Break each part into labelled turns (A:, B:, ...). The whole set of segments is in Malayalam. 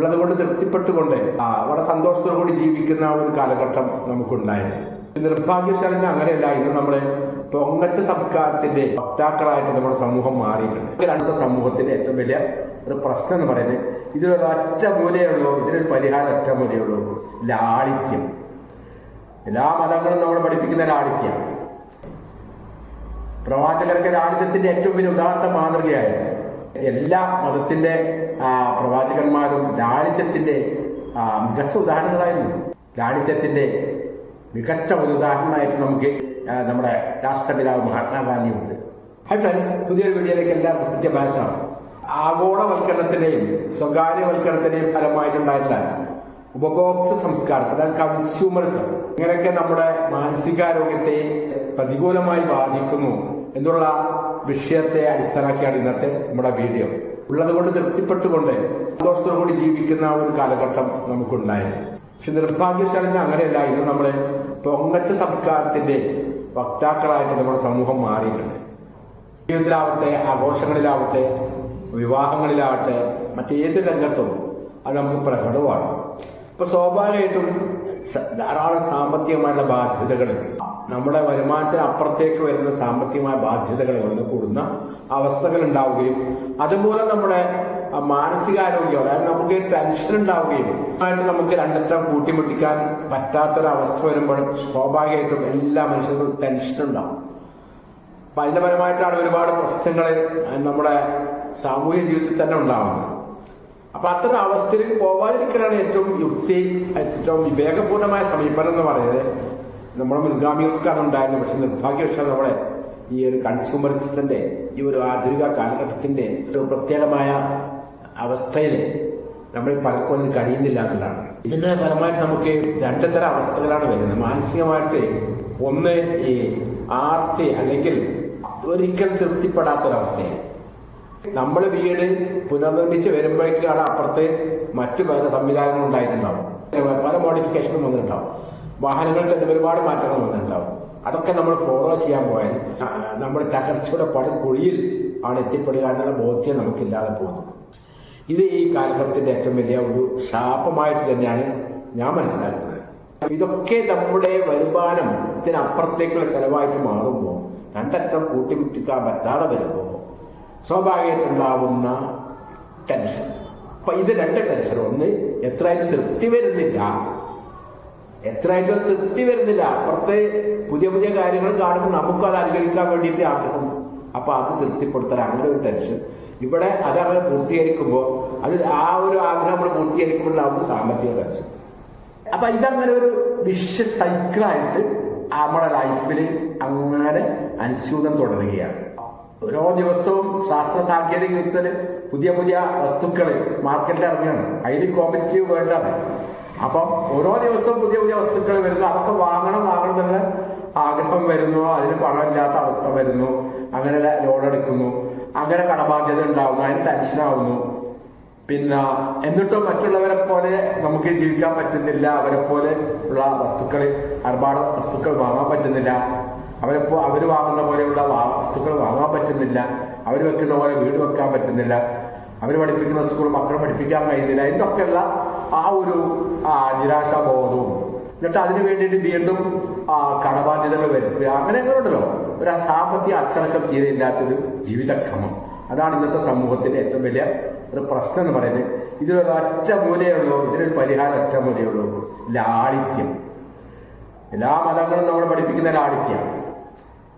A: ഉള്ളത് കൊണ്ട് തൃപ്തിപ്പെട്ടുകൊണ്ട് ആ, വളരെ സന്തോഷത്തോടു കൂടി ജീവിക്കുന്ന ഒരു കാലഘട്ടം നമുക്കുണ്ടായിരുന്നു നിർഭാഗ്യശാലിന് അങ്ങനെയല്ല. ഇന്ന് നമ്മൾ പൊങ്ങച്ച സംസ്കാരത്തിന്റെ വക്താക്കളായിട്ട് നമ്മുടെ സമൂഹം മാറിയിട്ടുണ്ട്. ഇത് രണ്ടു സമൂഹത്തിന്റെ ഏറ്റവും വലിയ ഒരു പ്രശ്നം എന്ന് പറയുന്നത് ഇതിനൊരു ഒറ്റ മൂലയുള്ളൂ ഇതിനൊരു പരിഹാരം ഒറ്റ മൂലയുള്ളൂ. ലാളിത്യം. എല്ലാ മതങ്ങളും നമ്മൾ പഠിപ്പിക്കുന്ന ലാളിത്യം. പ്രവാചകർക്ക് ലാളിത്യത്തിന്റെ ഏറ്റവും വലിയ ഉദാത്ത മാതൃകയായിരുന്നു. എല്ലാ മതത്തിന്റെ പ്രവാചകന്മാരും ലാളിത്യത്തിന്റെ ആ, മികച്ച ഉദാഹരണങ്ങളായിരുന്നു. ലാളിത്യത്തിന്റെ മികച്ച ഒരു ഉദാഹരണമായിട്ട് നമുക്ക് നമ്മുടെ രാഷ്ട്രപിതാവ് മഹാത്മാഗാന്ധി ഉണ്ട് ഹൈ ഫ്രണ്ട്സ് പുതിയൊരു വീഡിയോയിലേക്ക് എല്ലാവർക്കും വിദ്യാഭ്യാസമാണ് ആഗോളവൽക്കരണത്തിന്റെയും സ്വകാര്യവൽക്കരണത്തിന്റെയും ഫലമായിട്ടുണ്ടായിട്ടുള്ള ഉപഭോക്തൃ സംസ്കാരം അതായത് കൺസ്യൂമറിസം ഇങ്ങനെയൊക്കെ നമ്മുടെ മാനസികാരോഗ്യത്തെ പ്രതികൂലമായി ബാധിക്കുന്നു എന്നുള്ള വിഷയത്തെ അടിസ്ഥാനമാക്കിയാണ് ഇന്നത്തെ നമ്മുടെ വീഡിയോ. ഉള്ളത് കൊണ്ട് തൃപ്തിപ്പെട്ടുകൊണ്ട് സന്തോഷത്തോടു കൂടി ജീവിക്കുന്ന ഒരു കാലഘട്ടം നമുക്കുണ്ടായിരുന്നു പക്ഷെ നിർഭാഗ്യശാലിന് അങ്ങനെയല്ല. ഇന്ന് നമ്മൾ പൊങ്ങച്ച സംസ്കാരത്തിന്റെ വക്താക്കളായിട്ട് നമ്മുടെ സമൂഹം മാറിയിട്ടുണ്ട്. ജീവിതത്തിലാവട്ടെ ആഘോഷങ്ങളിലാവട്ടെ വിവാഹങ്ങളിലാവട്ടെ മറ്റേത് രംഗത്തും അത് നമുക്ക് പ്രകടമാണ്. ഇപ്പൊ സ്വാഭാവികമായിട്ടും ധാരാളം സാമ്പത്തികമായുള്ള ബാധ്യതകൾ നമ്മുടെ വരുമാനത്തിന് അപ്പുറത്തേക്ക് വരുന്ന സാമ്പത്തികമായ ബാധ്യതകൾ വന്ന് കൂടുന്ന അവസ്ഥകൾ ഉണ്ടാവുകയും അതുപോലെ നമ്മുടെ മാനസികാരോഗ്യം അതായത് നമുക്ക് ടെൻഷൻ ഉണ്ടാവുകയും ആയിട്ട് നമുക്ക് രണ്ടറ്റം കൂട്ടിമുട്ടിക്കാൻ പറ്റാത്തൊരവസ്ഥ വരുമ്പോൾ സ്വാഭാവികമായിട്ടും എല്ലാ മനുഷ്യർക്കും ടെൻഷൻ ഉണ്ടാവും. അപ്പൊ അതിന്റെ പരമായിട്ടാണ് ഒരുപാട് പ്രശ്നങ്ങൾ നമ്മുടെ സാമൂഹ്യ ജീവിതത്തിൽ തന്നെ ഉണ്ടാവുന്നത്. അപ്പൊ അത്തരം അവസ്ഥയിൽ പോവാതിരിക്കലാണ് ഏറ്റവും യുക്തി ഏറ്റവും വിവേകപൂർണമായ സമീപനം എന്ന് പറയുന്നത്. നമ്മുടെ മുൻഗാമികൾക്ക് അതുണ്ടായിരുന്നു പക്ഷെ നിർഭാഗ്യവശാൽ നമ്മുടെ ഈ ഒരു കൺസ്യൂമറിസത്തിന്റെ ഈ ഒരു ആധുനിക കാലഘട്ടത്തിന്റെ ഒരു പ്രത്യേകമായ അവസ്ഥയിൽ നമ്മൾ പലർക്കും അതിന് കഴിയുന്നില്ല എന്നുള്ളതാണ്. ഇതിന്റെ ഫലമായിട്ട് നമുക്ക് രണ്ടു തരം അവസ്ഥകളാണ് വരുന്നത്. മാനസികമായിട്ട് ഒന്ന് ഈ ആർത്തി അല്ലെങ്കിൽ ഒരിക്കലും തൃപ്തിപ്പെടാത്തൊരവസ്ഥയാണ്. നമ്മൾ വീട് പുനർനിർമ്മിച്ച് വരുമ്പോഴേക്കാണ് അപ്പുറത്ത് മറ്റു പല സംവിധാനങ്ങൾ ഉണ്ടായിട്ടുണ്ടാവും. പല മോഡിഫിക്കേഷനും വന്നിട്ടുണ്ടാവും. വാഹനങ്ങളിൽ തന്നെ ഒരുപാട് മാറ്റങ്ങൾ വന്നിട്ടുണ്ടാവും. അതൊക്കെ നമ്മൾ ഫോളോ ചെയ്യാൻ പോയാൽ നമ്മുടെ തകർച്ചയുടെ പടി കുഴിയിൽ ആണ് എത്തിപ്പെടുക എന്നുള്ള ബോധ്യം നമുക്കില്ലാതെ പോകുന്നു. ഇത് ഈ കാലഘട്ടത്തിന്റെ ഏറ്റവും വലിയ ഒരു ശാപമായിട്ട് തന്നെയാണ് ഞാൻ മനസ്സിലാക്കുന്നത്. ഇതൊക്കെ നമ്മുടെ വരുമാനത്തിനപ്പുറത്തേക്കുള്ള ചെലവായിട്ട് മാറുമ്പോൾ രണ്ടറ്റം കൂട്ടിമുട്ടിക്കാൻ പറ്റാതെ വരുമ്പോൾ സ്വാഭാവികമായിട്ടുണ്ടാവുന്ന ടെൻഷൻ അപ്പൊ ഇത് രണ്ട് ടെൻഷൻ ഒന്ന് എത്രയും തൃപ്തി വരുന്നില്ല. എത്രയായിട്ടും തൃപ്തി വരുന്നില്ല. അപ്പുറത്തെ പുതിയ പുതിയ കാര്യങ്ങൾ കാണുമ്പോൾ നമുക്ക് അത് അനുകരിക്കാൻ വേണ്ടിയിട്ട് ആഗ്രഹം. അപ്പൊ അത് തൃപ്തിപ്പെടുത്താൻ അങ്ങനെ ഒരു ടെൻഷൻ ഇവിടെ അത് അങ്ങനെ പൂർത്തീകരിക്കുമ്പോൾ അത് ആ ഒരു ആഗ്രഹം നമ്മൾ പൂർത്തീകരിക്കുമ്പോഴാവുന്ന സാമ്പത്തിക ടെൻഷൻ അപ്പൊ ഇതങ്ങനെ ഒരു വിഷ സൈക്കിളായിട്ട് നമ്മുടെ ലൈഫിൽ അങ്ങനെ അനുസ്യൂതം തുടരുകയാണ്. ഓരോ ദിവസവും ശാസ്ത്ര സാങ്കേതിക വിദ്യയിൽ പുതിയ പുതിയ വസ്തുക്കൾ മാർക്കറ്റിൽ ഇറങ്ങുകയാണ്. ഹൈലി കോമ്പറ്റീവ് വേൾഡാണ് അപ്പം ഓരോ ദിവസവും പുതിയ പുതിയ വസ്തുക്കൾ വരുന്നു. അതൊക്കെ വാങ്ങണം വാങ്ങണം എന്നുള്ള ആഗ്രഹം വരുന്നു. അതിന് പണമില്ലാത്ത അവസ്ഥ വരുന്നു. അങ്ങനെ ലോൺ എടുക്കുന്നു. അങ്ങനെ കടബാധ്യത ഉണ്ടാവുന്നു. അതിന് ടെൻഷനാവുന്നു പിന്നെ എന്നിട്ടും മറ്റുള്ളവരെ പോലെ നമുക്ക് ജീവിക്കാൻ പറ്റുന്നില്ല. അവരെ പോലെ ഉള്ള വസ്തുക്കൾ ഒരുപാട് വസ്തുക്കൾ വാങ്ങാൻ പറ്റുന്നില്ല. അവർ അവർ വാങ്ങുന്ന പോലെയുള്ള വസ്തുക്കൾ വാങ്ങാൻ പറ്റുന്നില്ല. അവർ വെക്കുന്ന പോലെ വീട് വെക്കാൻ പറ്റുന്നില്ല. അവർ പഠിപ്പിക്കുന്ന സ്കൂൾ മക്കളെ പഠിപ്പിക്കാൻ കഴിയുന്നില്ല. ഇതൊക്കെയുള്ള ആ ഒരു നിരാശാബോധവും. എന്നിട്ട് അതിനു വേണ്ടിയിട്ട് വീണ്ടും കടബാധ്യതകൾ വരുത്തുക. അങ്ങനെ ഉണ്ടല്ലോ. ഒരു സാമ്പത്തിക അച്ചടക്കം തീരെ ഇല്ലാത്തൊരു ജീവിതക്രമം. അതാണ് ഇന്നത്തെ സമൂഹത്തിന്റെ ഏറ്റവും വലിയ ഒരു പ്രശ്നം എന്ന് പറയുന്നത്. ഇതിലൊരു ഒറ്റ മൂലയുള്ളൂ ഇതിനൊരു പരിഹാരം ഒറ്റ മൂലയുള്ളൂ ലാളിത്യം. എല്ലാ മതങ്ങളും നമ്മൾ പഠിപ്പിക്കുന്ന ലാളിത്യം.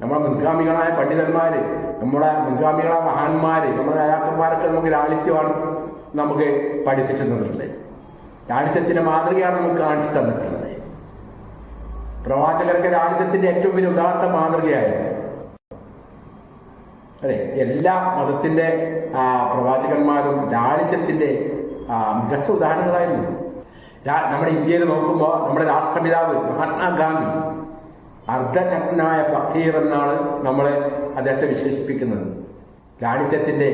A: നമ്മളെ മുൻഗാമികളായ പണ്ഡിതന്മാര് നമ്മുടെ മുൻഗാമികളെ മഹാന്മാര് നമ്മുടെ നേതാക്കന്മാരൊക്കെ നമുക്ക് ലാളിത്യമാണ് നമുക്ക് പഠിപ്പിച്ചു തന്നിട്ടുള്ളത് ലാളിത്യത്തിന്റെ മാതൃകയാണ് നമുക്ക് കാണിച്ചു തന്നിട്ടുള്ളത്. പ്രവാചകർക്ക് ലാളിത്യത്തിന്റെ ഏറ്റവും വലിയ ഉദാത്ത മാതൃകയായിരുന്നു. അതെ എല്ലാ മതത്തിന്റെ പ്രവാചകന്മാരും ലാളിത്യത്തിന്റെ മികച്ച ഉദാഹരണങ്ങളായിരുന്നു. നമ്മുടെ ഇന്ത്യയിൽ നോക്കുമ്പോൾ നമ്മുടെ രാഷ്ട്രപിതാവ് മഹാത്മാഗാന്ധി അർദ്ധനഗ്നായ ഫക്കീർ എന്നാണ് നമ്മൾ അദ്ദേഹത്തെ വിശേഷിപ്പിക്കുന്നത് ലാളിത്യത്തിന്റെ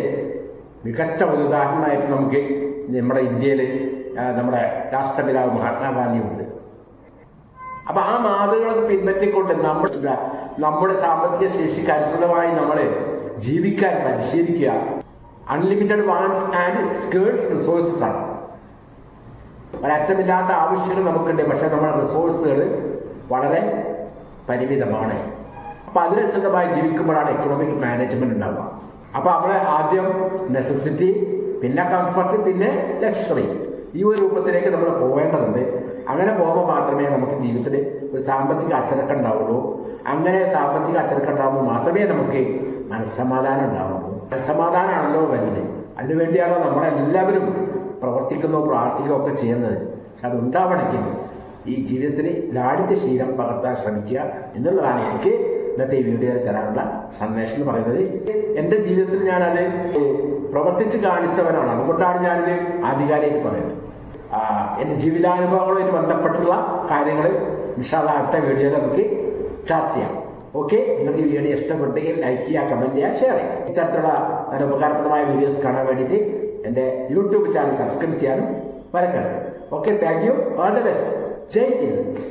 A: മികച്ച ഒരു ഉദാഹരണമായിട്ട് നമുക്ക് നമ്മുടെ ഇന്ത്യയിൽ നമ്മുടെ രാഷ്ട്രപിതാവ് മഹാത്മാഗാന്ധി ഉണ്ട് അപ്പൊ ആ മാതൃകളൊക്കെ പിൻപറ്റിക്കൊണ്ട് നമ്മുടെ നമ്മുടെ സാമ്പത്തിക ശേഷിക്ക് അനുസൃതമായി നമ്മൾ ജീവിക്കാൻ പരിശീലിക്കുക. Unlimited wants and scarce resources ആണ്. ഒരറ്റമില്ലാത്ത ആവശ്യങ്ങൾ നമുക്കുണ്ട് പക്ഷെ നമ്മുടെ റിസോഴ്സുകൾ വളരെ പരിമിതമാണ്. അപ്പൊ അതിനനുസൃതമായി ജീവിക്കുമ്പോഴാണ് എക്കണോമിക് മാനേജ്മെന്റ് ഉണ്ടാവുക. അപ്പൊ അവിടെ ആദ്യം നെസസിറ്റി പിന്നെ കംഫർട്ട് പിന്നെ ലക്ഷറി ഈ ഒരു രൂപത്തിലേക്ക് നമ്മൾ പോകേണ്ടതുണ്ട് അങ്ങനെ പോകുമ്പോൾ മാത്രമേ നമുക്ക് ജീവിതത്തിൽ ഒരു സാമ്പത്തിക അച്ചടക്കം ഉണ്ടാവുള്ളൂ. അങ്ങനെ സാമ്പത്തിക അച്ചടക്കം ഉണ്ടാകുമ്പോൾ മാത്രമേ നമുക്ക് മനസ്സമാധാനം ഉണ്ടാവുള്ളൂ. മനസ്സമാധാനമാണല്ലോ വലുത്. അതിനുവേണ്ടിയാണോ നമ്മളെല്ലാവരും പ്രവർത്തിക്കുന്നോ പ്രാർത്ഥിക്കുകയോ ഒക്കെ ചെയ്യുന്നത്? പക്ഷെ അത് ഉണ്ടാവണമെങ്കിൽ ഈ ജീവിതത്തിൽ ലാളിത്യ ശീലം പകർത്താൻ ശ്രമിക്കുക എന്നുള്ളതാണ് എനിക്ക് ഇന്നത്തെ വീഡിയോയിൽ തരാനുള്ള സന്ദേശം എന്ന് പറയുന്നത് എന്റെ ജീവിതത്തിൽ ഞാനത് പ്രവർത്തിച്ച് കാണിച്ചവനാണ്. അതുകൊണ്ടാണ് ഞാനിത് ആധികാരികമായിട്ട് പറയുന്നത്. എന്റെ ജീവിതാനുഭവങ്ങളുമായി ബന്ധപ്പെട്ടുള്ള കാര്യങ്ങൾ നിഷാദ അടുത്ത വീഡിയോയിൽ നമുക്ക് ചർച്ച ചെയ്യാം. ഓക്കെ? നിങ്ങൾക്ക് ഈ വീഡിയോ ഇഷ്ടപ്പെട്ടെങ്കിൽ ലൈക്ക് ചെയ്യുക കമന്റ് ചെയ്യുക ഷെയർ ചെയ്യുക. ഇത്തരത്തിലുള്ള നല്ല ഉപകാരപ്രദമായ വീഡിയോസ് കാണാൻ വേണ്ടിയിട്ട് എന്റെ യൂട്യൂബ് ചാനൽ സബ്സ്ക്രൈബ് ചെയ്യാനും മറക്കരുത്. Okay thank you. All the best. Jai Hind.